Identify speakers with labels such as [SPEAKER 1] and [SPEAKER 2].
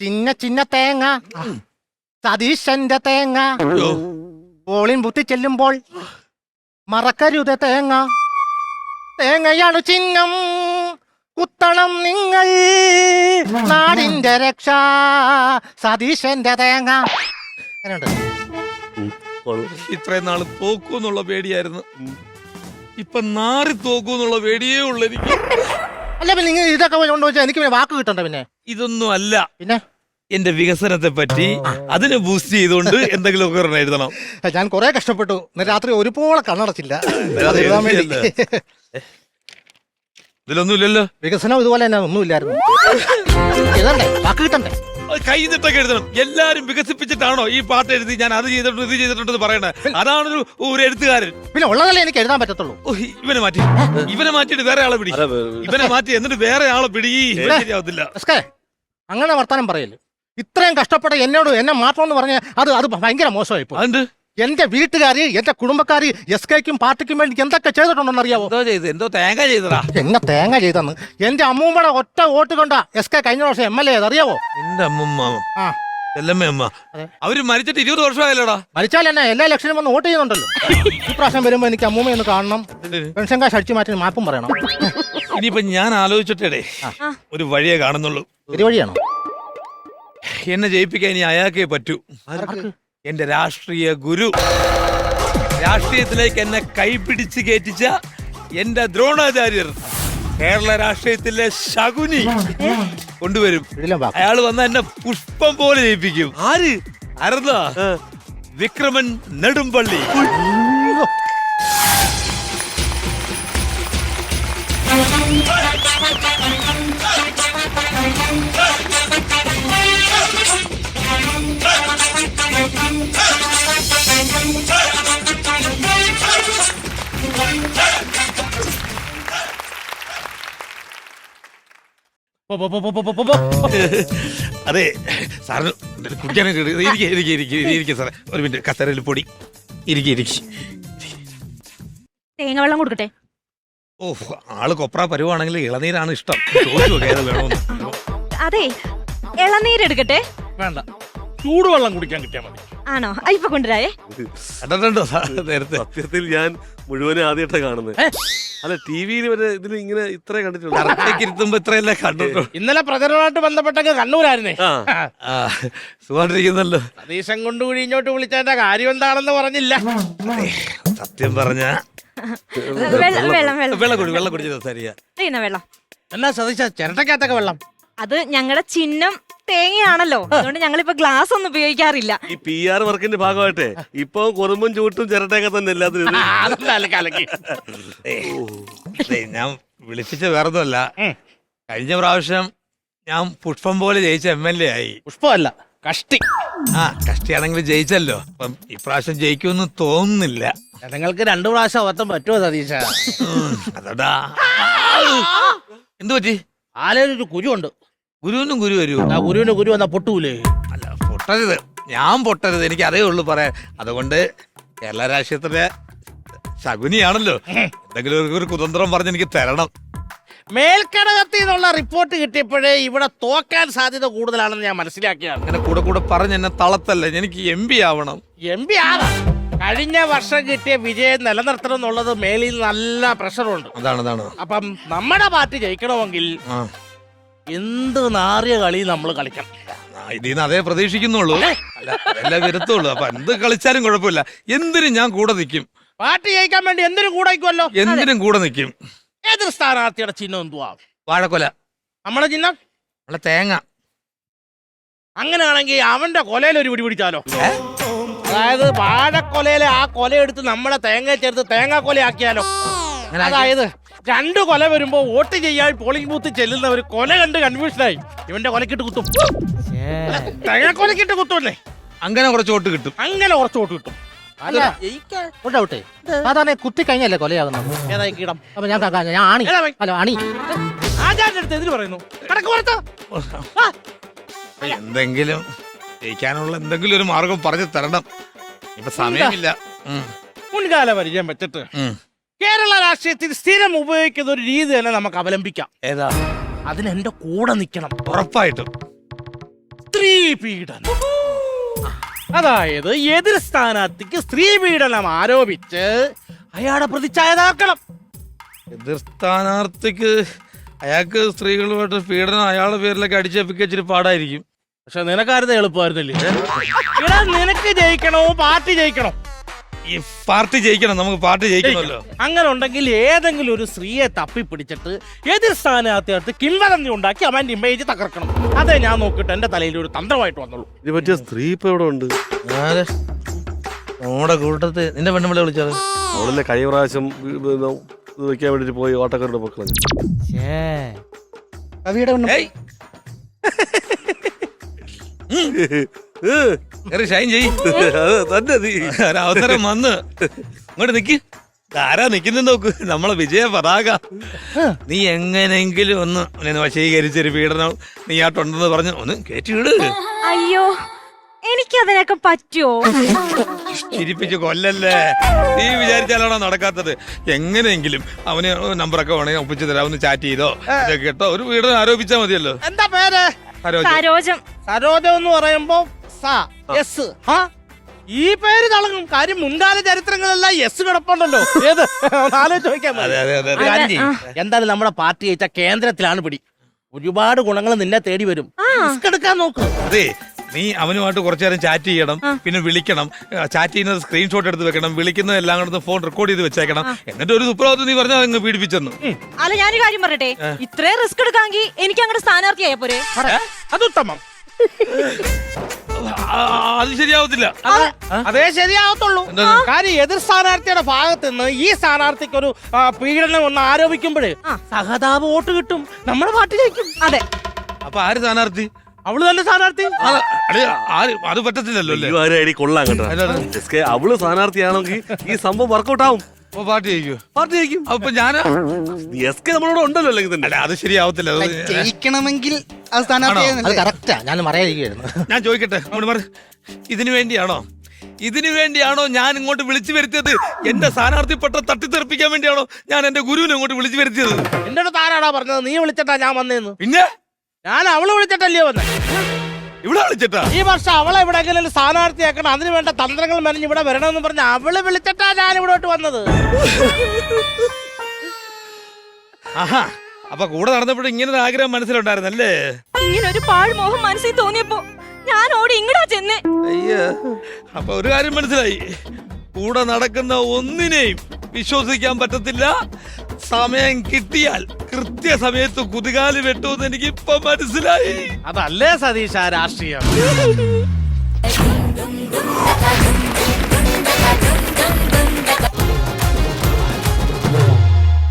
[SPEAKER 1] ചിന്ന ചിന്ന തേങ്ങ. സതീശന്റെ തേങ്ങ. ബോളിൻ ബുദ്ധി ചെല്ലുമ്പോൾ മറക്കരുത് തേങ്ങ. തേങ്ങയാണ് ചിഹ്നം. കുത്തണം നിങ്ങൾ. നാടിന്റെ രക്ഷ. സതീശന്റെ തേങ്ങ.
[SPEAKER 2] ഇത്രയും നാൾ തോക്കൂന്നുള്ള പേടിയായിരുന്നു. ഇപ്പൊ നാറി തോക്കൂന്നുള്ള പേടിയേ ഉള്ളു എനിക്ക്.
[SPEAKER 1] അല്ല പിന്നെ നിങ്ങൾ ഇതൊക്കെ കൊണ്ടുവച്ചാൽ എനിക്ക് പിന്നെ വാക്ക് കിട്ടണ്ട പിന്നെ.
[SPEAKER 2] ഇതൊന്നും അല്ല.
[SPEAKER 1] പിന്നെ?
[SPEAKER 2] എന്റെ വികസനത്തെ പറ്റി അതിനെ ബൂസ്റ്റ് ചെയ്തുകൊണ്ട് എന്തെങ്കിലുമൊക്കെ ഒരെണ്ണം എഴുതണം.
[SPEAKER 1] ഞാൻ കുറെ കഷ്ടപ്പെട്ടു. രാത്രി ഒരുപോലെ കണ്ണടച്ചില്ല.
[SPEAKER 2] ഇതിലൊന്നുമില്ലല്ലോ.
[SPEAKER 1] വികസനം ഇതുപോലെ തന്നെ ഒന്നുമില്ലായിരുന്നു. എഴുതണ്ടേ വാക്ക് കിട്ടണ്ടേ?
[SPEAKER 2] അത് കൈ നിട്ടൊക്കെ എഴുതണം. എല്ലാരും വികസിപ്പിച്ചിട്ടാണോ ഈ പാട്ട് എഴുതി ഞാൻ അത് ചെയ്തിട്ടുണ്ട് ഇത് ചെയ്തിട്ടുണ്ട് പറയണത് അതാണ് ഒരു ഒരു എഴുത്തുകാരൻ.
[SPEAKER 1] പിന്നെ ഉള്ളതല്ലേ എനിക്ക് എഴുതാൻ പറ്റത്തുള്ളൂ.
[SPEAKER 2] ഓ, ഇവനെ മാറ്റി. ഇവനെ മാറ്റിയിട്ട് വേറെ ആളെ പിടി. ഇവനെ മാറ്റി എന്നിട്ട് വേറെ ആളെ പിടി. ശരിയാവത്തില്ല.
[SPEAKER 1] എസ്കേ അങ്ങനെ വർത്താനം പറയൽ ഇത്രയും കഷ്ടപ്പെട്ട എന്നോട് എന്നെ മാത്രമെന്ന് പറഞ്ഞ അത് അത് ഭയങ്കര മോശമായി പോകും
[SPEAKER 2] അതുണ്ട്
[SPEAKER 1] എന്റെ വീട്ടുകാര് എന്റെ കുടുംബക്കാര് എസ് കെക്കും പാർട്ടിക്കും വേണ്ടി എന്തൊക്കെ ചെയ്തിട്ടുണ്ടെന്ന് അറിയാവോ?
[SPEAKER 2] എന്തോ ചെയ്ത് എന്തോ തേങ്ങ ചെയ്തതാ.
[SPEAKER 1] എന്നെ തേങ്ങ ചെയ്തെന്ന്? എന്റെ അമ്മൂമ്മയുടെ ഒറ്റ വോട്ട് കൊണ്ടാ എസ് കെ കഴിഞ്ഞ വർഷം എം എൽ എ അറിയാവോ?
[SPEAKER 2] എന്റെ അമ്മമ്മ.
[SPEAKER 1] ആ.
[SPEAKER 2] ചെല്ലമ്മ അമ്മ. അവർ മരിച്ചിട്ട് ഇരുപത് വർഷമായല്ലോടാ?
[SPEAKER 1] മരിച്ചാൽ എന്നെ എല്ലാ ഇലക്ഷനും വന്ന് വോട്ട് ചെയ്യുന്നുണ്ടല്ലോ. ഈ പ്രാവശ്യം വരുമ്പോ എനിക്ക് അമ്മൂമ്മ ഒന്ന് കാണണം. പെൻഷൻ കാശ് അടിച്ചു മാറ്റി മാപ്പും പറയണം.
[SPEAKER 2] ഇനിയിപ്പൊ ഞാൻ ആലോചിച്ചിട്ടേ ഒരു വഴിയേ കാണുന്നുള്ളൂ.
[SPEAKER 1] ഒരു വഴിയാണോ?
[SPEAKER 2] എന്നെ ജയിപ്പിക്കാൻ ഇനി അയാൾക്കേ പറ്റൂ. എന്റെ രാഷ്ട്രീയ ഗുരു. രാഷ്ട്രീയത്തിലേക്ക് എന്നെ കൈപിടിച്ച് കയറ്റിച്ച എന്റെ ദ്രോണാചാര്യർ. കേരള രാഷ്ട്രീയത്തിലെ ശകുനി കൊണ്ടുവരും. അയാൾ വന്ന എന്നെ പുഷ്പം പോലെ ജയിപ്പിക്കും. ആര്? അരതാ വിക്രമൻ നെടുമ്പള്ളി. അതെ സാറിന് കുടിക്കാനൊക്കെ. ഇരിക്ക് ഇരിക്ക് ഇരിക്ക് ഇരിക്ക് സാറേ. ഒരു മിനിറ്റ് കസേരയിൽ പൊടി. ഇരിക്കെ ഇരിക്ക്.
[SPEAKER 3] തേങ്ങ വെള്ളം കൊടുക്കട്ടെ?
[SPEAKER 2] ഓ ആൾ കൊപ്ര പരുവാണെങ്കിൽ ഇളനീരാണ് ഇഷ്ടം. ചോദിച്ചു വേണമെന്ന്
[SPEAKER 3] അതെ ഇളനീരെടുക്കട്ടെ
[SPEAKER 4] വേണ്ട. ചൂടുവെള്ളം കുടിക്കാൻ കിട്ടിയാൽ മതി.
[SPEAKER 3] ആണോ? ആ, ഇപ്പൊ കൊണ്ടുവരാവേ.
[SPEAKER 2] കണ്ടിട്ടുണ്ടോ സാർ നേരത്തെ.
[SPEAKER 5] സത്യത്തിൽ ഞാൻ മുഴുവനും ആദ്യമായിട്ടാണ് കാണുന്നത്. അല്ല ടി വിയിൽ വരെ ഇതിൽ ഇങ്ങനെ ഇത്രേ കണ്ടിട്ടുള്ളൂ.
[SPEAKER 2] കറക്റ്റേക്ക് ഇരുത്തുമ്പോ ഇത്രയല്ലേ കണ്ടിട്ടുള്ളൂ.
[SPEAKER 4] ഇന്നലെ പ്രചരണമായിട്ട് ബന്ധപ്പെട്ടൊക്കെ കണ്ണൂരായിരുന്നേ.
[SPEAKER 5] ആ.
[SPEAKER 2] ആ. സുഖമായിട്ടിരിക്കുന്നല്ലോ.
[SPEAKER 4] സതീശൻ കൊണ്ടുകൂടി ഇങ്ങോട്ട് വിളിച്ചതിന്റെ കാര്യം എന്താണെന്ന് പറഞ്ഞില്ല.
[SPEAKER 2] സത്യം പറഞ്ഞ.
[SPEAKER 3] വെള്ളം വെള്ളം വെള്ളം.
[SPEAKER 2] വെള്ളം കുടി വെള്ളം കുടിച്ചത് സരിയാ
[SPEAKER 3] ഇതെന്നാ വെള്ളം.
[SPEAKER 4] എന്നാ സതീശ ചിരട്ടക്കകത്തൊക്കെ വെള്ളം.
[SPEAKER 3] അത് ഞങ്ങളുടെ ചിഹ്നം തേങ്ങയാണല്ലോ. അതുകൊണ്ട് ഞങ്ങളിപ്പോ ഗ്ലാസ് ഒന്നും ഉപയോഗിക്കാറില്ല.
[SPEAKER 5] ഈ പി ആർ വർക്കിന്റെ ഭാഗമായിട്ടേ ഇപ്പൊ കുറുമ്പും ചൂട്ടും ചിരട്ടയൊക്കെ തന്നെ എല്ലാത്തിനും
[SPEAKER 2] ഞാൻ വിളിപ്പിച്ച വേറൊന്നുമല്ല. കഴിഞ്ഞ പ്രാവശ്യം ഞാൻ പുഷ്പം പോലെ ജയിച്ച എം എൽ എ ആയി.
[SPEAKER 4] പുഷ്പമല്ല കഷ്ടി.
[SPEAKER 2] ആ കഷ്ടിയാണെങ്കിൽ ജയിച്ചല്ലോ. അപ്പം ഇപ്രാവശ്യം ജയിക്കുമെന്ന് തോന്നുന്നില്ല.
[SPEAKER 4] ജനങ്ങൾക്ക് രണ്ടു പ്രാവശ്യം അബദ്ധം പറ്റുമോ സതീശ?
[SPEAKER 2] ഉം, അതടാ. എന്തു പറ്റി
[SPEAKER 4] ആലൊരു കുരുണ്ട്
[SPEAKER 2] ഗുരുവിനും ഗുരു വരും.
[SPEAKER 4] ആ ഗുരുവിന് ഗുരു എന്നാ പൊട്ടൂലേ?
[SPEAKER 2] അല്ല പൊട്ടരുത്. ഞാൻ പൊട്ടരുത്. എനിക്ക് അതേ ഉള്ളൂ പറയാൻ. അതുകൊണ്ട് കേരള രാഷ്ട്രീയത്തിലെ ശകുനിയാണല്ലോ. എന്തെങ്കിലും ഒരു- ഒരു കുതന്ത്രം പറഞ്ഞ് എനിക്ക് തരണം.
[SPEAKER 4] മേൽക്കടകത്തിൽ നിന്നുള്ള റിപ്പോർട്ട് കിട്ടിയപ്പോഴേ ഇവിടെ തോക്കാൻ സാധ്യത കൂടുതലാണെന്ന് ഞാൻ മനസ്സിലാക്കിയാണ്.
[SPEAKER 2] അങ്ങനെ കൂടെ കൂടെ പറഞ്ഞ് എന്നെ തളത്തല്ലേ? എനിക്ക് എം പി ആവണം.
[SPEAKER 4] എം പി ആണ് കഴിഞ്ഞ വർഷം കിട്ടിയ വിജയം നിലനിർത്തണം എന്നുള്ളത് മേലിൽ നല്ല പ്രഷറുണ്ട്
[SPEAKER 2] അതാണ് അതാണ്.
[SPEAKER 4] അപ്പം നമ്മുടെ പാർട്ടി ജയിക്കണമെങ്കിൽ
[SPEAKER 2] ആ.
[SPEAKER 4] എന്ത് നാറിയ കളി നമ്മൾ കളിക്കണം.
[SPEAKER 2] ഇതിന്ന് അതേ പ്രതീക്ഷിക്കുന്നുള്ളൂ. അല്ല? എല്ലാം വരുത്തുള്ളൂ. അപ്പൊ എന്ത് കളിച്ചാലും കുഴപ്പമില്ല. എന്തിനും ഞാൻ കൂടെ നിൽക്കും
[SPEAKER 4] പാർട്ടി ജയിക്കാൻ വേണ്ടി എന്തിനും കൂടെ നിൽക്കുമല്ലോ
[SPEAKER 2] എന്തിനും കൂടെ നിൽക്കും
[SPEAKER 4] ഏതൊരു സ്ഥാനാർത്ഥിയുടെ ചിഹ്നം എന്തുവാ?
[SPEAKER 2] വാഴക്കൊല.
[SPEAKER 4] നമ്മളെ ചിഹ്നം?
[SPEAKER 2] നമ്മളെ തേങ്ങ.
[SPEAKER 4] അങ്ങനെയാണെങ്കിൽ അവന്റെ കൊലയിൽ ഒരു പിടി പിടിച്ചാലോ? അതായത് വാഴക്കൊലയിലെ ആ കൊല എടുത്ത് നമ്മളെ തേങ്ങ ചേർത്ത് തേങ്ങ കൊലയാക്കിയാലോ അതായത് രണ്ട് കൊല വരുമ്പോ വോട്ട് ചെയ്യാൻ പോളിംഗ് ബൂത്ത് ചെല്ലുന്നവർ കൊല കണ്ട് കൺഫ്യൂഷനായി ഇവന്റെ കൊലക്കിട്ട് കുത്തും. തേങ്ങ കൊലക്കിട്ട് കുത്തുമല്ലേ
[SPEAKER 2] അങ്ങനെ കുറച്ച് വോട്ട് കിട്ടും.
[SPEAKER 4] അങ്ങനെ കുറച്ച് വോട്ട് കിട്ടും.
[SPEAKER 1] അല്ല ഒരു ഡൗട്ടേ സാധാരണ കുത്തി കഴിഞ്ഞല്ലേ കൊലയാകുന്നത്?
[SPEAKER 4] ഏതായി കീടം?
[SPEAKER 1] അപ്പൊ ഞാൻ കാ- ഞാൻ ആണി.
[SPEAKER 4] ഏതാ ഭൈ?
[SPEAKER 1] അല്ല അണി
[SPEAKER 4] ആചാരുടെ അടുത്ത് എതിര് പറയുന്നു. കടക്ക് പുറത്ത്. ആ,
[SPEAKER 2] എന്തെങ്കിലും ജയിക്കാനുള്ള എന്തെങ്കിലും ഒരു മാർഗം പറഞ്ഞു തരണം. ഇപ്പൊ സമയമില്ല. ഉം,
[SPEAKER 4] മുൻകാല പരിചയം വെച്ചിട്ട്
[SPEAKER 2] ഉം.
[SPEAKER 4] കേരള രാഷ്ട്രീയത്തിൽ സ്ഥിരം ഉപയോഗിക്കുന്ന ഒരു രീതി തന്നെ നമുക്ക് അവലംബിക്കാം.
[SPEAKER 2] ഏതാ?
[SPEAKER 4] അതിന് എന്റെ കൂടെ നിൽക്കണം.
[SPEAKER 2] ഉറപ്പായിട്ടും.
[SPEAKER 4] സ്ത്രീ പീഡനം അതായത് എതിർ സ്ഥാനാർത്ഥിക്ക് സ്ത്രീ പീഡനം ആരോപിച്ച് അയാളെ പ്രതിച്ഛായതാക്കണം
[SPEAKER 2] എതിർ സ്ഥാനാർത്ഥിക്ക് അയാൾക്ക് സ്ത്രീകളുമായിട്ട് പീഡനം അയാളുടെ പേരിലൊക്കെ അടിച്ചേപ്പിക്കാൻ ഇച്ചിരി പാടായിരിക്കും.
[SPEAKER 4] പക്ഷെ നിനക്കാരുത് എളുപ്പമായിരുന്നില്ലേ? നിനക്ക് ജയിക്കണോ? പാർട്ടി ജയിക്കണോ?
[SPEAKER 2] ഈ പാർട്ടി ജയിക്കണം നമുക്ക് പാർട്ടി ജയിക്കണമല്ലോ.
[SPEAKER 4] അങ്ങനെ ഉണ്ടെങ്കിൽ ഏതെങ്കിലും ഒരു സ്ത്രീയെ തപ്പി തപ്പിപ്പിടിച്ചിട്ട് എതിർ അടുത്ത് കിംവദന്തി ഉണ്ടാക്കി അവന്റെ ഇമേജ് തകർക്കണം. അതെ ഞാൻ നോക്കിട്ട് എന്റെ തലയിൽ ഒരു തന്ത്രമായിട്ട് വന്നുള്ളൂ
[SPEAKER 5] ഇത് പറ്റിയ സ്ത്രീ ഇപ്പൊ ഇവിടെ ഉണ്ട്?
[SPEAKER 2] ആര്? നമ്മുടെ കൂട്ടത്ത് നിന്റെ പെണ്ണുമ്പിളെ വിളിച്ചത്
[SPEAKER 5] അവളല്ലേ കഴിഞ്ഞ പ്രാവശ്യം ഇത് ഇത് വെക്കാൻ വേണ്ടിട്ട് പോയി ഓട്ടക്കാരുടെ മക്കളെ
[SPEAKER 1] കവിയുടെ പെണ്ണ്.
[SPEAKER 2] ഏയ്. ഷൈൻ ചെയ് അവസരം വന്ന്. ഇങ്ങോട്ട് നിക്ക്. ആരാ നിക്കുന്ന നോക്ക്. നമ്മളെ വിജയ പതാക. നീ എങ്ങനെങ്കിലും ഒന്ന് വശീകരിച്ചൊരു പീഡനം നീ ആട്ടുണ്ടെന്ന് പറഞ്ഞ് ഒന്ന് കയറ്റിവിട്
[SPEAKER 3] അയ്യോ എനിക്കതിനൊക്കെ പറ്റുമോ
[SPEAKER 2] ചിരിപ്പിച്ച് കൊല്ലല്ലേ? നീ വിചാരിച്ചാലാണോ നടക്കാത്തത്? എങ്ങനെയെങ്കിലും അവന് നമ്പറൊക്കെ വേണമെങ്കിൽ തരാം. ഒന്ന് ചാറ്റ് ചെയ്തോ? കേട്ടോ. ഒരു വീട് ആരോപിച്ചാ മതിയല്ലോ.
[SPEAKER 4] എന്താ പേര്?
[SPEAKER 3] സരോജം.
[SPEAKER 4] സരോജം എന്ന് പറയുമ്പോ എസ് ഹാ ഈ പേര് തളങ്ങും. കാര്യം മുൻകാല ചരിത്രങ്ങളെല്ലാം എസ് കിടപ്പുണ്ടല്ലോ. ഏത്? ആലോചിച്ച് എന്തായാലും നമ്മുടെ പാർട്ടി ജയിച്ച കേന്ദ്രത്തിലാണ് പിടി. ഒരുപാട് ഗുണങ്ങൾ നിന്നെ തേടി വരും. റിസ്ക് എടുക്കാൻ നോക്ക്.
[SPEAKER 2] അതെ നീ അവനുമായിട്ട് കുറച്ചു നേരം ചാറ്റ് ചെയ്യണം പിന്നെ വിളിക്കണം. ചാറ്റ് ചെയ്യുന്നത് സ്ക്രീൻഷോട്ട് എടുത്ത് വെക്കണം വിളിക്കുന്നത് എല്ലാം കൂടെ ഫോൺ റെക്കോർഡ് ചെയ്ത് വെച്ചേക്കണം. എന്നിട്ട് ഒരു സുപ്രഭാതം നീ പറഞ്ഞാൽ അങ്ങ് പീഡിപ്പിച്ചെന്നു.
[SPEAKER 3] അല്ല ഞാനൊരു കാര്യം പറയട്ടെ? ഇത്രയും റിസ്ക് എടുക്കാമെങ്കിൽ എനിക്ക് അങ്ങോട്ട് സ്ഥാനാർത്ഥിയായ പോരെ?
[SPEAKER 4] അത് ഉത്തമം
[SPEAKER 2] അത് ശരിയാവത്തില്ല.
[SPEAKER 4] അതേ ശരിയാവത്തുള്ളൂ? കാര്യം എതിർ സ്ഥാനാർത്ഥിയുടെ ഭാഗത്ത് നിന്ന് ഈ സ്ഥാനാർത്ഥിക്ക് ഒരു പീഡനം ഒന്ന് ആരോപിക്കുമ്പോഴേ സഹതാപ് വോട്ട് കിട്ടും. നമ്മുടെ പാർട്ടി ജയിക്കും.
[SPEAKER 3] അതെ.
[SPEAKER 2] അപ്പൊ ആര് സ്ഥാനാർത്ഥി?
[SPEAKER 4] അവൾ തന്നെ സ്ഥാനാർത്ഥി.
[SPEAKER 2] അത് പറ്റത്തില്ലല്ലോ
[SPEAKER 5] കൊള്ളാം കേട്ടോ. അവൾ സ്ഥാനാർത്ഥിയാണെങ്കിൽ ഈ സംഭവം വർക്കൗട്ട് ആവും.
[SPEAKER 2] അപ്പൊ പാർട്ടി ജയിക്കോ
[SPEAKER 5] പാർട്ടി ജയിക്കും.
[SPEAKER 2] അപ്പൊ
[SPEAKER 5] ഞാൻ എസ് കെ നമ്മളോട് ഉണ്ടല്ലോ അല്ലെങ്കിൽ തന്നെ
[SPEAKER 2] അല്ല അത് ശരിയാവത്തില്ല അത്
[SPEAKER 6] ജയിക്കണമെങ്കിൽ അത് സ്ഥാനാർത്ഥിയായി
[SPEAKER 1] അത്. കറക്റ്റാ ഞാൻ പറയാതിരിക്കുന്നു
[SPEAKER 2] ഞാൻ ചോദിക്കട്ടെ അങ്ങോട്ട് മാറ്. ഇതിനു വേണ്ടിയാണോ? ഇതിനു വേണ്ടിയാണോ ഞാൻ ഇങ്ങോട്ട് വിളിച്ചു വരുത്തിയത്? എന്റെ സ്ഥാനാർത്ഥി പട്ടം തട്ടിത്തെറിപ്പിക്കാൻ വേണ്ടിയാണോ ഞാൻ എന്റെ ഗുരുവിനെ ഇങ്ങോട്ട് വിളിച്ചു വരുത്തിയത്?
[SPEAKER 4] എന്റെ താരാടാ പറഞ്ഞത്? നീ വിളിച്ചിട്ടാ ഞാൻ വന്നേന്ന്.
[SPEAKER 2] പിന്നെ?
[SPEAKER 4] ഞാൻ അവൾ വിളിച്ചിട്ടല്ലേ വന്നേ.
[SPEAKER 2] ഇവിടെ വിളിച്ചിട്ടാ.
[SPEAKER 4] ഈ വർഷം അവളെ ഇവിടെ എവിടെയെങ്കിലും സ്ഥാനാർത്ഥിയാക്കണം അതിന് വേണ്ട തന്ത്രങ്ങൾ മെനഞ്ഞ് ഇവിടെ വരണമെന്ന് പറഞ്ഞ അവൾ വിളിച്ചിട്ടാ ഞാൻ ഇവിടോട്ട് വന്നത്.
[SPEAKER 2] ആഹാ അപ്പൊ കൂടെ നടന്നപ്പോഴും ഇങ്ങനെ ഒരു ആഗ്രഹം മനസ്സിലുണ്ടായിരുന്നല്ലേ?
[SPEAKER 3] ഇങ്ങനെ ഒരു പാഴ്മോഹം മനസ്സിൽ തോന്നിയപ്പോ ഞാൻ ഓടി ഇങ്ങടാ ചെന്നേ.
[SPEAKER 2] അയ്യ അപ്പൊ ഒരു കാര്യം മനസ്സിലായി. കൂടെ നടക്കുന്ന ഒന്നിനെയും വിശ്വസിക്കാൻ പറ്റത്തില്ല സമയം കിട്ടിയാൽ കൃത്യസമയത്ത് കുതികാൽ വെട്ടുമെന്ന് എനിക്ക് ഇപ്പൊ മനസ്സിലായി.
[SPEAKER 4] അതല്ലേ സതീഷ രാഷ്ട്രീയം.